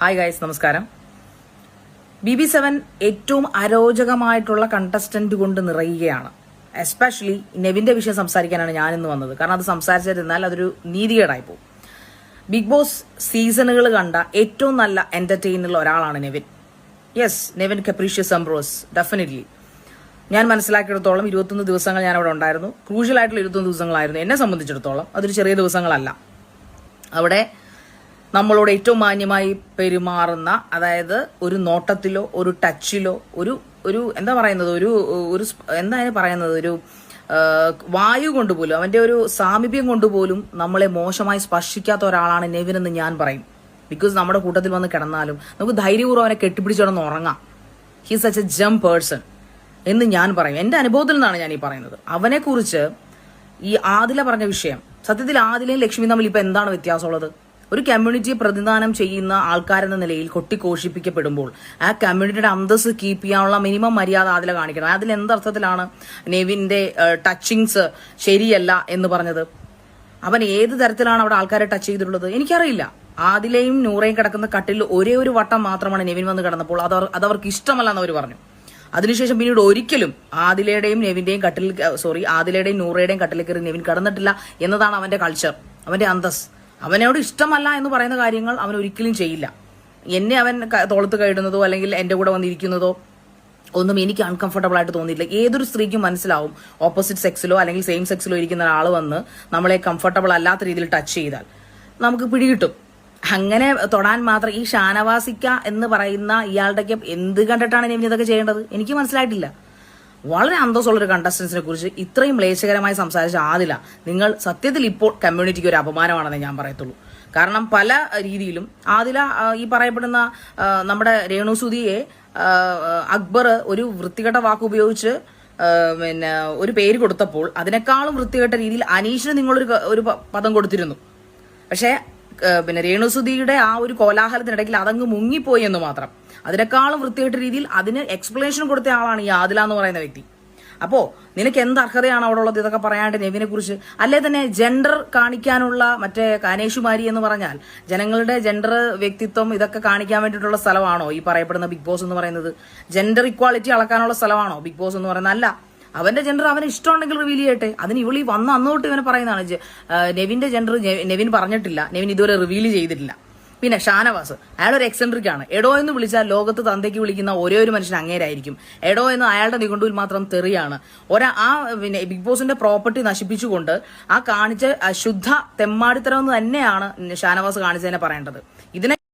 Hi guys നമസ്കാരം. B B seven ഏറ്റവും അരോചകമായിട്ടുള്ള കണ്ടസ്റ്റന്റ് കൊണ്ട് നിറയുകയാണ്. എസ്പെഷ്യലി നെവിന്റെ വിഷയം സംസാരിക്കാനാണ് ഞാൻ ഇന്ന് വന്നത്. കാരണം അത് സംസാരിച്ചിരുന്നാൽ അതൊരു നീതികേടായി പോകും. ബിഗ് ബോസ് സീസണുകൾ കണ്ട ഏറ്റവും നല്ല എന്റർടൈനുള്ള ഒരാളാണ് Nevin. Yes Nevin capricious Ambrose definitely ഞാൻ മനസ്സിലാക്കിയിടത്തോളം ഇരുപത്തൊന്ന് ദിവസങ്ങൾ ഞാൻ അവിടെ ഉണ്ടായിരുന്നു. ക്രൂഷ്യൽ ആയിട്ടുള്ള ഇരുപത്തൊന്ന് ദിവസങ്ങളായിരുന്നു. എന്നെ സംബന്ധിച്ചിടത്തോളം അതൊരു ചെറിയ ദിവസങ്ങളല്ല. അവിടെ നമ്മളോട് ഏറ്റവും മാന്യമായി പെരുമാറുന്ന അതായത് ഒരു നോട്ടത്തിലോ ഒരു ടച്ചിലോ ഒരു ഒരു എന്താ പറയുന്നത് ഒരു ഒരു എന്താ അതിന് പറയുന്നത് ഒരു വായു കൊണ്ടുപോലും അവന്റെ ഒരു സാമീപ്യം കൊണ്ടുപോലും നമ്മളെ മോശമായി സ്പർശിക്കാത്ത ഒരാളാണ് നെവിൻ എന്ന് ഞാൻ പറയും. ബിക്കോസ് നമ്മുടെ കൂട്ടത്തിൽ വന്ന് കിടന്നാലും നമുക്ക് ധൈര്യപൂർവം അവനെ കെട്ടിപ്പിടിച്ചിടന്ന് ഉറങ്ങാം. He such a gem person എന്ന് ഞാൻ പറയും. എന്റെ അനുഭവത്തിൽ നിന്നാണ് ഞാൻ ഈ പറയുന്നത്. അവനെക്കുറിച്ച് ഈ ആദില പറഞ്ഞ വിഷയം സത്യത്തിൽ ആദിലയും ലക്ഷ്മി തമ്മിൽ ഇപ്പൊ എന്താണ് വ്യത്യാസമുള്ളത്? ഒരു കമ്മ്യൂണിറ്റിയെ പ്രതിദാനം ചെയ്യുന്ന ആൾക്കാരെന്ന നിലയിൽ കൊട്ടിഘോഷിപ്പിക്കപ്പെടുമ്പോൾ ആ കമ്മ്യൂണിറ്റിയുടെ അന്തസ് കീപ്പ് ചെയ്യാനുള്ള മിനിമം മര്യാദ ആദില കാണിക്കണം. അതിൽ എന്തർത്ഥത്തിലാണ് നെവിന്റെ ടച്ചിങ്സ് ശരിയല്ല എന്ന് പറഞ്ഞത്? അവൻ ഏത് തരത്തിലാണ് അവിടെ ആൾക്കാരെ ടച്ച് ചെയ്തിട്ടുള്ളത്? എനിക്കറിയില്ല. ആദിലെയും നൂറയും കിടക്കുന്ന കട്ടിൽ ഒരേ ഒരു വട്ടം മാത്രമാണ് നെവിൻ വന്ന് കിടന്നപ്പോൾ അത് അവർ- അത് അവർക്ക് ഇഷ്ടമല്ല എന്ന് അവർ പറഞ്ഞു. അതിനുശേഷം പിന്നീട് ഒരിക്കലും ആദിലയുടെയും നെവിന്റെയും കട്ടിൽ സോറി ആദിലയുടെയും നൂറയുടെയും കട്ടിൽ കയറി നെവിൻ കടന്നിട്ടില്ല എന്നതാണ് അവന്റെ കൾച്ചർ അവന്റെ അന്തസ് അവനോട് ഇഷ്ടമല്ല എന്ന് പറയുന്ന കാര്യങ്ങൾ അവൻ ഒരിക്കലും ചെയ്യില്ല. എന്നെ അവൻ തോളത്ത് കയറുന്നതോ അല്ലെങ്കിൽ എന്റെ കൂടെ വന്നിരിക്കുന്നതോ ഒന്നും എനിക്ക് അൺകംഫർട്ടബിൾ ആയിട്ട് തോന്നിയില്ല ഏതൊരു സ്ത്രീക്കും മനസ്സിലാവും ഓപ്പോസിറ്റ് സെക്സിലോ അല്ലെങ്കിൽ സെയിം സെക്സിലോ ഇരിക്കുന്ന ഒരാൾ വന്ന് നമ്മളെ കംഫർട്ടബിൾ അല്ലാത്ത രീതിയിൽ ടച്ച് ചെയ്താൽ നമുക്ക് പിടികിട്ടും. അങ്ങനെ തൊടാൻ മാത്രം ഈ ഷാനവാസിക്ക എന്ന് പറയുന്ന ഇയാളുടെയൊക്കെ എന്ത് കണ്ടിട്ടാണ് ഇനി ഇതൊക്കെ ചെയ്യേണ്ടത്? എനിക്ക് മനസ്സിലായിട്ടില്ല. വളരെ അന്തസ്സുള്ള ഒരു കണ്ടസ്റ്റൻസിനെ കുറിച്ച് ഇത്രയും ക്ലേശകരമായി സംസാരിച്ച ആദില നിങ്ങൾ സത്യത്തിൽ ഇപ്പോൾ കമ്മ്യൂണിറ്റിക്ക് ഒരു അപമാനമാണെന്ന് ഞാൻ പറയത്തുള്ളൂ. കാരണം പല രീതിയിലും ആദില ഈ പറയപ്പെടുന്ന നമ്മുടെ രേണുസുതിയെ അക്ബർ ഒരു വൃത്തികെട്ട വാക്ക് ഉപയോഗിച്ച് പിന്നെ ഒരു പേര് കൊടുത്തപ്പോൾ അതിനേക്കാളും വൃത്തികെട്ട രീതിയിൽ അനീഷിന് നിങ്ങളൊരു ഒരു പദം കൊടുത്തിരുന്നു. പക്ഷേ പിന്നെ രേണുസുതിയുടെ ആ ഒരു കോലാഹലത്തിനിടയ്ക്ക് അതങ്ങ് മുങ്ങിപ്പോയി എന്ന് മാത്രം. അതിനേക്കാളും വൃത്തികെട്ട രീതിയിൽ അതിന് എക്സ്പ്ലനേഷൻ കൊടുത്ത ആളാണ് ഈ ആദില എന്ന് പറയുന്ന വ്യക്തി. അപ്പോ നിനക്ക് എന്ത് അർഹതയാണ് അവിടെ ഉള്ളത് ഇതൊക്കെ പറയാണ്ട് നെവിനെ കുറിച്ച്? അല്ലെ തന്നെ ജെൻഡർ കാണിക്കാനുള്ള മറ്റേ കാനേഷുമാരി എന്ന് പറഞ്ഞാൽ ജനങ്ങളുടെ ജെൻഡർ വ്യക്തിത്വം ഇതൊക്കെ കാണിക്കാൻ വേണ്ടിയിട്ടുള്ള സ്ഥലമാണോ ഈ പറയപ്പെടുന്ന ബിഗ് ബോസ് എന്ന് പറയുന്നത്? ജെൻഡർ ഇക്വാളിറ്റി അളക്കാനുള്ള സ്ഥലമാണോ ബിഗ് ബോസ് എന്ന് പറയുന്നത്? അല്ല. അവന്റെ ജെൻഡർ അവന് ഇഷ്ടമുണ്ടെങ്കിൽ റിവീൽ ചെയ്യട്ടെ. അതിന് ഇവളി വന്ന അന്ന് തൊട്ട് ഇവനെ പറയുന്നതാണ് നെവിന്റെ ജെൻഡർ നെവിൻ പറഞ്ഞിട്ടില്ല. നെവിൻ ഇതുവരെ റിവീൽ ചെയ്തിട്ടില്ല. പിന്നെ ഷാനവാസ് അയാൾ ഒരു എക്സെൻട്രിക് ആണ്. എടോ എന്ന് വിളിച്ചാൽ ലോകത്ത് തന്തയ്ക്ക് വിളിക്കുന്ന ഒരേ ഒരു മനുഷ്യൻ അങ്ങേരായിരിക്കും. എടോ എന്ന് അയാളുടെ നിഘണ്ടുവിൽ മാത്രം തെറിയാണ്. ഒരാ ആ പിന്നെ ബിഗ് ബോസിന്റെ പ്രോപ്പർട്ടി നശിപ്പിച്ചുകൊണ്ട് ആ കാണിച്ച ശുദ്ധ തെമ്മാടിത്തരം എന്ന് തന്നെയാണ് ഷാനവാസ് കാണിച്ചതിനെ പറയേണ്ടത്.